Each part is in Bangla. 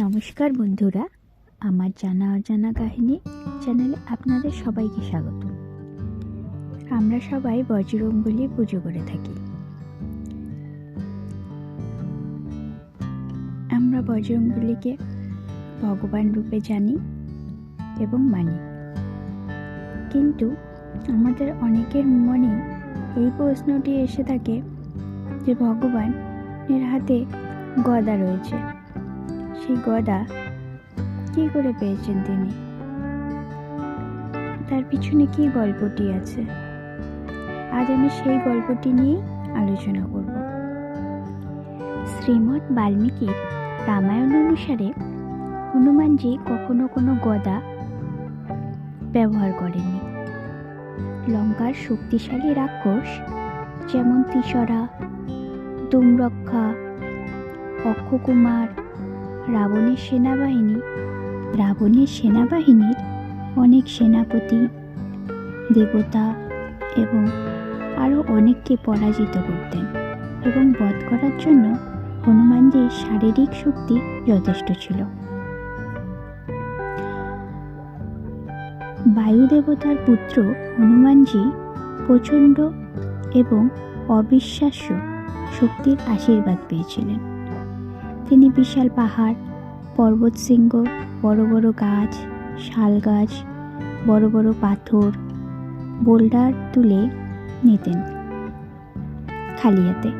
নমস্কার বন্ধুরা, আমার জানা অজানা কাহিনী চ্যানেলে আপনাদের সবাইকে স্বাগত। আমরা সবাই বজরংবলী পুজো করে থাকি। আমরা বজরংবলীকে ভগবান রূপে জানি এবং মানি। কিন্তু আমাদের অনেকের মনে এই প্রশ্নটি এসে থাকে যে ভগবানের হাতে গদা রয়েছে। সেই গদা। কি করে পেয়েছেন তিনি? তার পিছনে কি গল্পটি আছে? আজ আমি সেই গল্পটি নিয়েই আলোচনা করব। শ্রীমৎ বাল্মীকির রামায়ণ অনুসারে হনুমানজি কখনো কোনো গদা ব্যবহার করেননি। লঙ্কার শক্তিশালী রাক্ষস যেমন তিসরা তুমরক্ষা অক্ষকুমার রাবণের সেনাবাহিনী, রাবণের সেনাবাহিনীর অনেক সেনাপতি, দেবতা এবং আরও অনেককে পরাজিত করতেন এবং বধ করার জন্য হনুমানজির শারীরিক শক্তি যথেষ্ট ছিল। বায়ু দেবতার পুত্র হনুমানজি প্রচণ্ড এবং অবিশ্বাস্য শক্তির আশীর্বাদ পেয়েছিলেন। তিনি বিশাল পাহাড়, পর্বত শৃঙ্গ, বড় বড় গাছ, শাল গাছ, বড় বড় পাথর, বোল্ডার তুলে নিতেন খালি হাতে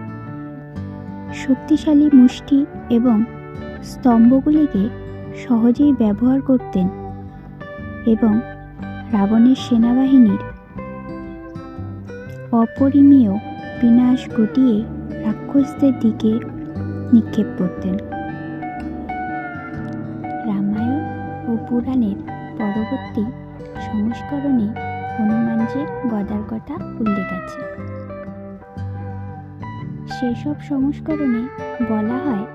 শক্তিশালী মুষ্টি এবং স্তম্ভগুলিকে সহজেই ব্যবহার করতেন এবং রাবণের সেনাবাহিনীর অপরিমেয় বিনাশ ঘটিয়ে রাক্ষসদের দিকে নিক্ষেপ করতেন। রামায়ণ ও পুরাণের পরবর্তী সংস্করণে হনুমানজির গদার কথা উল্লেখ আছে। সেসব সংস্করণে বলা হয়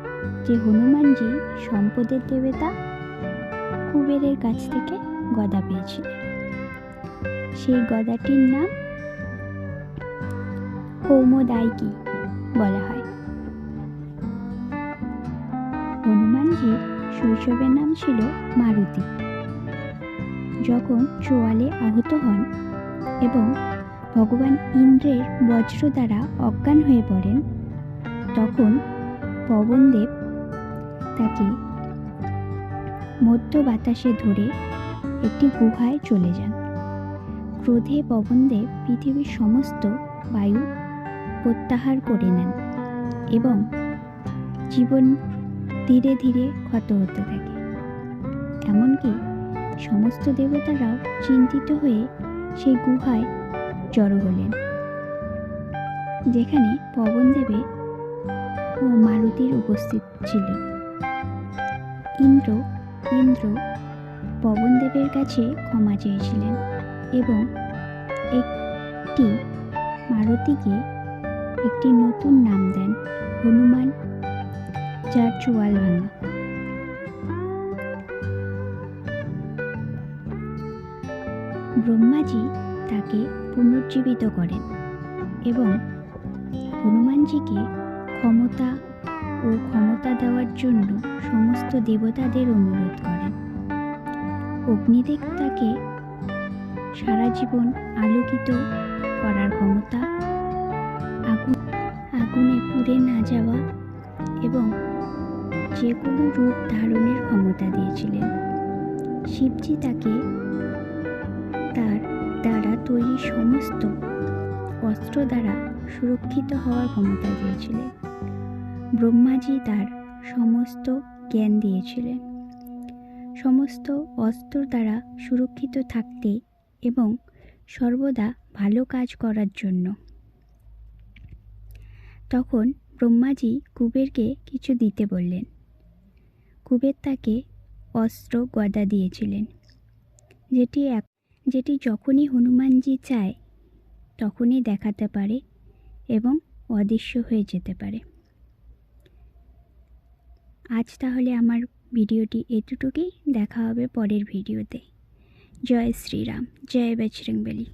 যে হনুমানজি সম্পদের দেবতা কুবেরের কাছ থেকে গদা পেয়েছিলেন। সেই গদাটির নাম কৌমদাইকি বলা হয়। শৈশবের নাম ছিল মারুতি। যখন চোয়ালে আহত হন এবং ভগবান ইন্দ্রের বজ্র দ্বারা অজ্ঞান হয়ে পড়েন, তখন পবনদেব তাকে মধ্য বাতাসে ধরে একটি গুহায় চলে যান। ক্রোধে পবনদেব পৃথিবীর সমস্ত বায়ু প্রত্যাহার করে নেন এবং জীবন ধীরে ধীরে ক্ষত হতে থাকে। এমনকি সমস্ত দেবতারাও চিন্তিত হয়ে সেই গুহায় জড়ো হলেন। যেখানে পবনদেবে ও মারুতির উপস্থিত ছিল ইন্দ্র ইন্দ্র পবনদেবের কাছে ক্ষমা চেয়েছিলেন এবং একটি মারুতিকে একটি নতুন নাম দেন হনুমান যার চোয়াল ভাঙা। ব্রহ্মাজি তাকে পুনর্জীবিত করেন এবং হনুমানজিকে ক্ষমতা ও ক্ষমতা দেওয়ার জন্য সমস্ত দেবতাদের অনুরোধ করেন। অগ্নিদেব তাকে সারা জীবন আলোকিত করার ক্ষমতা আগুন, আগুনে পুড়ে না যাওয়া এবং যে কোনো রূপ ধারণের ক্ষমতা দিয়েছিলেন। শিবজি তাকে তার দ্বারা তৈরি সমস্ত অস্ত্র দ্বারা সুরক্ষিত হওয়ার ক্ষমতা দিয়েছিলেন। ব্রহ্মাজি তার সমস্ত জ্ঞান দিয়েছিলেন। সমস্ত অস্ত্র দ্বারা সুরক্ষিত থাকতে এবং সর্বদা ভালো কাজ করার জন্য। তখন ব্রহ্মাজি কুবেরকে কিছু দিতে বললেন। কুবের তাকে অস্ত্র গদা দিয়েছিলেন। যেটি এক যেটি যখনই হনুমানজি চায়, তখনই দেখাতে পারে এবং অদৃশ্য হয়ে যেতে পারে। আজ তাহলে আমার ভিডিওটি এতটুকুই। দেখা হবে পরের ভিডিওতে। জয় শ্রীরাম, জয় বজরংবলী।